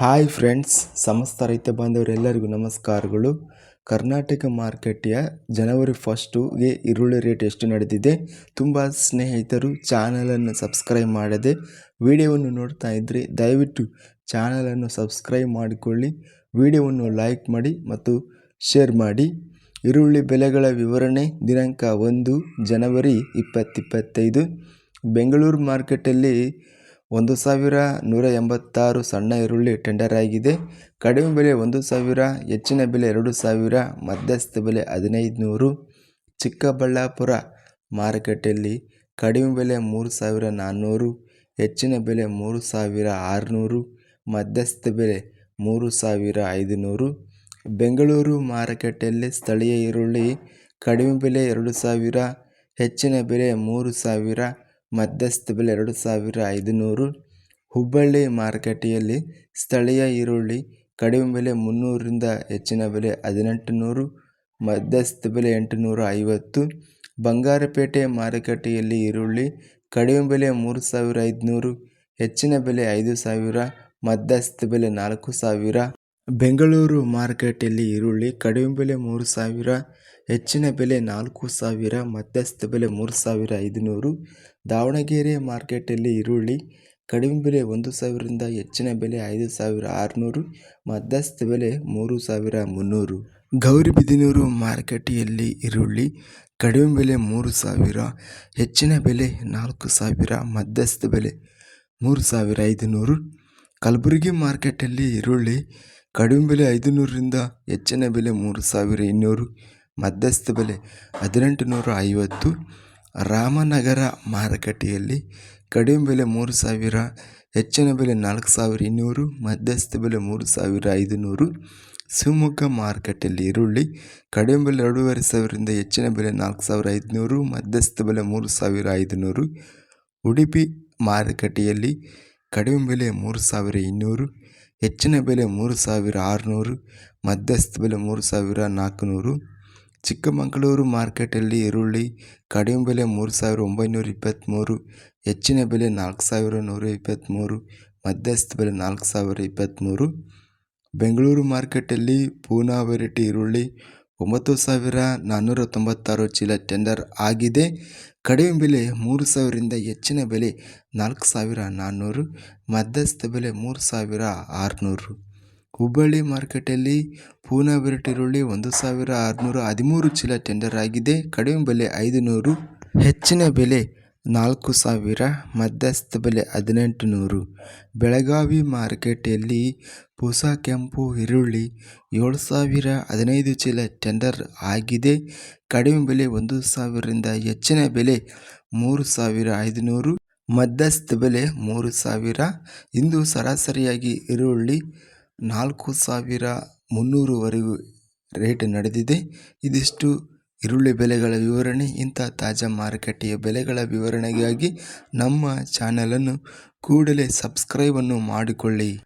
Hi friends, ಸಮಸ್ತ ರೈತ ಬಾಂಧವರೆಲ್ಲರಿಗೂ ನಮಸ್ಕಾರಗಳು. ಕರ್ನಾಟಕ ಮಾರ್ಕೆಟಿಯ ಜನವರಿ ಫಸ್ಟುಗೆ ಈರುಳ್ಳಿ ರೇಟ್ ಎಷ್ಟು ನಡೆದಿದೆ, ತುಂಬ ಸ್ನೇಹಿತರು ಚಾನಲನ್ನು ಸಬ್ಸ್ಕ್ರೈಬ್ ಮಾಡದೆ ವಿಡಿಯೋವನ್ನು ನೋಡ್ತಾ ಇದ್ದರೆ ದಯವಿಟ್ಟು ಚಾನಲನ್ನು ಸಬ್ಸ್ಕ್ರೈಬ್ ಮಾಡಿಕೊಳ್ಳಿ, ವಿಡಿಯೋವನ್ನು ಲೈಕ್ ಮಾಡಿ ಮತ್ತು ಶೇರ್ ಮಾಡಿ. ಈರುಳ್ಳಿ ಬೆಲೆಗಳ ವಿವರಣೆ ದಿನಾಂಕ ಒಂದು, ಜನವರಿ ಇಪ್ಪತ್ತಿಪ್ಪತ್ತೈದು ಬೆಂಗಳೂರು ಮಾರ್ಕೆಟಲ್ಲಿ ಒಂದು ಸಾವಿರ ನೂರ ಎಂಬತ್ತಾರು ಸಣ್ಣ ಈರುಳ್ಳಿ ಟೆಂಡರ್ ಆಗಿದೆ. ಕಡಿಮೆ ಬೆಲೆ ಒಂದು ಸಾವಿರ, ಹೆಚ್ಚಿನ ಬೆಲೆ ಎರಡು ಸಾವಿರ, ಮಧ್ಯಸ್ಥ ಬೆಲೆ ಹದಿನೈದು ನೂರು. ಚಿಕ್ಕಬಳ್ಳಾಪುರ ಮಾರುಕಟ್ಟೆಯಲ್ಲಿ ಕಡಿಮೆ ಬೆಲೆ ಮೂರು ಸಾವಿರ ನಾನ್ನೂರು, ಹೆಚ್ಚಿನ ಬೆಲೆ ಮೂರು ಸಾವಿರ ಆರುನೂರು, ಮಧ್ಯಸ್ಥ ಬೆಲೆ ಮೂರು ಸಾವಿರ ಐದುನೂರು. ಬೆಂಗಳೂರು ಮಾರುಕಟ್ಟೆಯಲ್ಲಿ ಸ್ಥಳೀಯ ಈರುಳ್ಳಿ ಕಡಿಮೆ ಬೆಲೆ ಎರಡು ಸಾವಿರ, ಹೆಚ್ಚಿನ ಬೆಲೆ ಮೂರು ಸಾವಿರ ಮಧ್ಯಸ್ಥ ಬೆಲೆ ಎರಡು ಸಾವಿರ ಐದುನೂರು. ಹುಬ್ಬಳ್ಳಿ ಮಾರುಕಟ್ಟೆಯಲ್ಲಿ ಸ್ಥಳೀಯ ಈರುಳ್ಳಿ ಕಡಿಮೆ ಬೆಲೆ ಮುನ್ನೂರರಿಂದ ಹೆಚ್ಚಿನ ಬೆಲೆ ಹದಿನೆಂಟು ನೂರು ಮಧ್ಯಸ್ಥ ಬೆಲೆ ಎಂಟುನೂರ ಐವತ್ತು. ಬಂಗಾರಪೇಟೆ ಮಾರುಕಟ್ಟೆಯಲ್ಲಿ ಈರುಳ್ಳಿ ಕಡಿಮೆ ಬೆಲೆ ಮೂರು ಸಾವಿರ ಐದುನೂರು. ಹೆಚ್ಚಿನ ಬೆಲೆ ಐದು ಸಾವಿರ. ಮಧ್ಯಸ್ಥ ಬೆಲೆ ನಾಲ್ಕು ಸಾವಿರ. ಬೆಂಗಳೂರು ಮಾರುಕಟ್ಟೆಯಲ್ಲಿ ಈರುಳ್ಳಿ ಕಡಿಮೆ ಬೆಲೆ ಮೂರು ಸಾವಿರ. ಹೆಚ್ಚಿನ ಬೆಲೆ ನಾಲ್ಕು ಸಾವಿರ. ಮಧ್ಯಸ್ಥ ಬೆಲೆ ಮೂರು ಸಾವಿರ ಐದುನೂರು. ದಾವಣಗೆರೆ ಮಾರ್ಕೆಟಲ್ಲಿ ಈರುಳ್ಳಿ ಕಡಿಮೆ ಬೆಲೆ ಒಂದು ಸಾವಿರದಿಂದ ಹೆಚ್ಚಿನ ಬೆಲೆ ಐದು ಸಾವಿರ ಆರುನೂರು, ಮಧ್ಯಸ್ಥ ಬೆಲೆ ಮೂರು ಸಾವಿರ ಮುನ್ನೂರು. ಗೌರಿಬಿದನೂರು ಮಾರುಕಟ್ಟೆಯಲ್ಲಿ ಈರುಳ್ಳಿ ಕಡಿಮೆ ಬೆಲೆ ಮೂರು ಸಾವಿರ, ಹೆಚ್ಚಿನ ಬೆಲೆ ನಾಲ್ಕು ಸಾವಿರ, ಮಧ್ಯಸ್ಥ ಬೆಲೆ ಮೂರು ಸಾವಿರ ಐದುನೂರು. ಕಲಬುರಗಿ ಮಾರ್ಕೆಟಲ್ಲಿ ಈರುಳ್ಳಿ ಕಡಿಮೆ ಬೆಲೆ ಐದುನೂರರಿಂದ ಹೆಚ್ಚಿನ ಬೆಲೆ ಮೂರು ಸಾವಿರ ಇನ್ನೂರು, ಮಧ್ಯಸ್ಥ ಬೆಲೆ ಹದಿನೆಂಟು ನೂರ ಐವತ್ತು. ರಾಮನಗರ ಮಾರುಕಟ್ಟೆಯಲ್ಲಿ ಕಡಿಮೆ ಬೆಲೆ ಮೂರು ಸಾವಿರ, ಹೆಚ್ಚಿನ ಬೆಲೆ ನಾಲ್ಕು ಸಾವಿರ ಇನ್ನೂರು, ಮಧ್ಯಸ್ಥ ಬೆಲೆ ಮೂರು ಸಾವಿರ ಐದುನೂರು. ಶಿವಮೊಗ್ಗ ಮಾರುಕಟ್ಟೆಯಲ್ಲಿ ಈರುಳ್ಳಿ ಕಡಿಮೆ ಬೆಲೆ ಎರಡೂವರೆ ಸಾವಿರದಿಂದ ಹೆಚ್ಚಿನ ಬೆಲೆ ನಾಲ್ಕು ಸಾವಿರ ಐದುನೂರು, ಮಧ್ಯಸ್ಥ ಬೆಲೆ ಮೂರು ಸಾವಿರ ಐದುನೂರು. ಉಡುಪಿ ಮಾರುಕಟ್ಟೆಯಲ್ಲಿ ಕಡಿಮೆ ಬೆಲೆ ಮೂರು ಸಾವಿರ ಇನ್ನೂರು, ಹೆಚ್ಚಿನ ಬೆಲೆ ಮೂರು ಸಾವಿರ ಆರುನೂರು, ಮಧ್ಯಸ್ಥ ಬೆಲೆ ಮೂರು ಸಾವಿರ ನಾಲ್ಕುನೂರು. ಚಿಕ್ಕಮಗಳೂರು ಮಾರ್ಕೆಟಲ್ಲಿ ಈರುಳ್ಳಿ, ಕಡಿಮೆ ಬೆಲೆ ಮೂರು ಸಾವಿರ ಒಂಬೈನೂರ ಇಪ್ಪತ್ತ್ಮೂರು, ಹೆಚ್ಚಿನ ಬೆಲೆ ನಾಲ್ಕು ಸಾವಿರ ನೂರ ಇಪ್ಪತ್ತ್ಮೂರು, ಮಧ್ಯಸ್ಥ ಬೆಲೆ ನಾಲ್ಕು ಸಾವಿರ ಇಪ್ಪತ್ತ್ಮೂರು. ಬೆಂಗಳೂರು ಮಾರ್ಕೆಟಲ್ಲಿ ಪೂನಾ ವೆರೈಟಿ ಈರುಳ್ಳಿ ಒಂಬತ್ತು ಸಾವಿರ ನಾನ್ನೂರ ತೊಂಬತ್ತಾರು ಚೀಲ ಟೆಂಡರ್ ಆಗಿದೆ. ಕಡಿಮೆ ಬೆಲೆ ಮೂರು ಸಾವಿರದಿಂದ ಹೆಚ್ಚಿನ ಬೆಲೆ ನಾಲ್ಕು ಸಾವಿರ ನಾನ್ನೂರು, ಮಧ್ಯಸ್ಥ ಬೆಲೆ ಮೂರು ಸಾವಿರ ಆರುನೂರು. ಹುಬ್ಬಳ್ಳಿ ಮಾರ್ಕೆಟಲ್ಲಿ ಪೂನಾ ಬೆರಟ್ ಈರುಳ್ಳಿ ಒಂದು ಸಾವಿರ ಆರುನೂರ ಹದಿಮೂರು ಚೀಲ ಟೆಂಡರ್ ಆಗಿದೆ. ಕಡಿಮೆ ಬೆಲೆ ಐದು ನೂರು ಹೆಚ್ಚಿನ ಬೆಲೆ ನಾಲ್ಕು ಸಾವಿರ, ಮಧ್ಯಸ್ಥ ಬೆಲೆ ಹದಿನೆಂಟು ನೂರು ಬೆಳಗಾವಿ ಮಾರುಕಟ್ಟೆಯಲ್ಲಿ ಪೂಸ ಕೆಂಪು ಈರುಳ್ಳಿ ಏಳು ಸಾವಿರ ಹದಿನೈದು ಚೀಲ ಟೆಂಡರ್ ಆಗಿದೆ. ಕಡಿಮೆ ಬೆಲೆ ಒಂದು ಸಾವಿರದಿಂದ ಹೆಚ್ಚಿನ ಬೆಲೆ ಮೂರು ಸಾವಿರ ಐದುನೂರು, ಮಧ್ಯಸ್ಥ ಬೆಲೆ ಮೂರು ಸಾವಿರ. ಇಂದು ಸರಾಸರಿಯಾಗಿ ಈರುಳ್ಳಿ ನಾಲ್ಕು ಸಾವಿರ ಮುನ್ನೂರುವರೆಗೂ ರೇಟ್ ನಡೆದಿದೆ. ಇದಿಷ್ಟು ಈರುಳ್ಳಿ ಬೆಲೆಗಳ ವಿವರಣೆ, ಇಂಥ ತಾಜಾ ಮಾರುಕಟ್ಟೆಯ ಬೆಲೆಗಳ ವಿವರಣೆಗಾಗಿ ನಮ್ಮ ಚಾನಲನ್ನು ಕೂಡಲೇ ಸಬ್ಸ್ಕ್ರೈಬನ್ನು ಮಾಡಿಕೊಳ್ಳಿ.